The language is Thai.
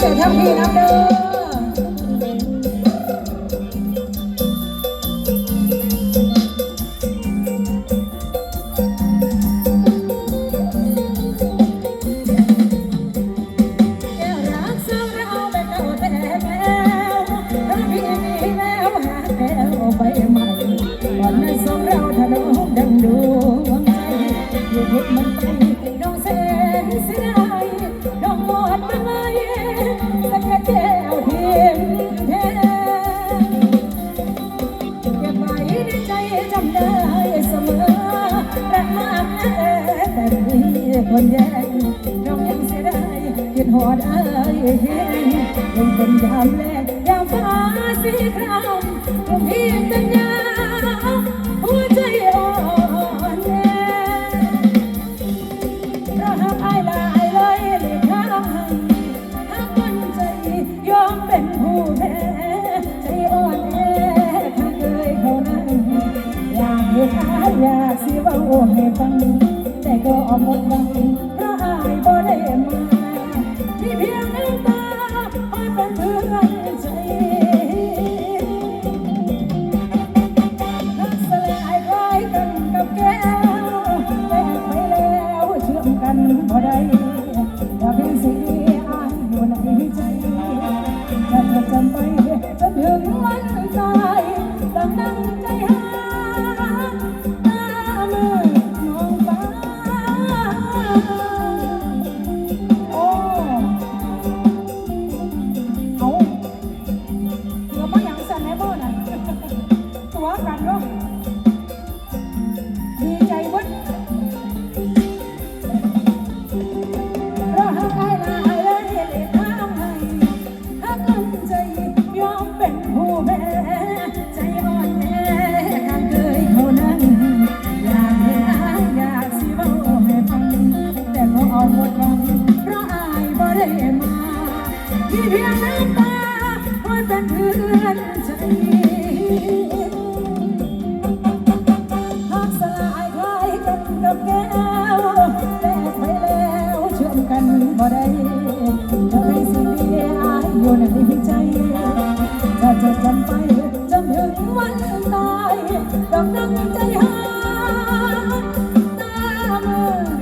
เศษทั้งพี่น้ำเด้อแก้วรักสาวเราเป็นเอาแต่แมวถ้าพี่มีแววหาแก้วใบใหม่วันนั้นสองเราทะเลาะดังดวงใจอยู่พุดมันไปดองแสนเสีย นแย่งน้องยังเสียดายคิดหอดอายเห็นยังเป็นยามแลกยามฟ้าสีครามก็เพียงแต่ยาหัวใจอ่อนแอเพราะหากอายลายเลยหลีกทางให้หากมันใจยอมเป็นผู้แพ้ใจอ่อนแอข้าเคยเขานั้นอยากให้หาอยากสิเว้าให้ฟัง ก็เอาหมดหวัง ตัวกันเนาะดีใจเวัดเราหักไอ้ลายเลยเห็นทางให้หักกันใจยอมเป็นผู้แพ้ใจอ่อนแอข้างเคยเขานั้นอยากให้อายอยากสิเว้าให้ฟังแต่ก็เอาหมดวังเพราะอายบ่ได้มาที่เพียงน้ำตาคอยเป็นเพื่อนใจ แก้วแลกไปแล้วเจอกันบ่ได้เธอให้สิ่ดียอยู่ในใจจะจดจำไปจนถึงวันตายดอกน้ใจหาตาเมื่อ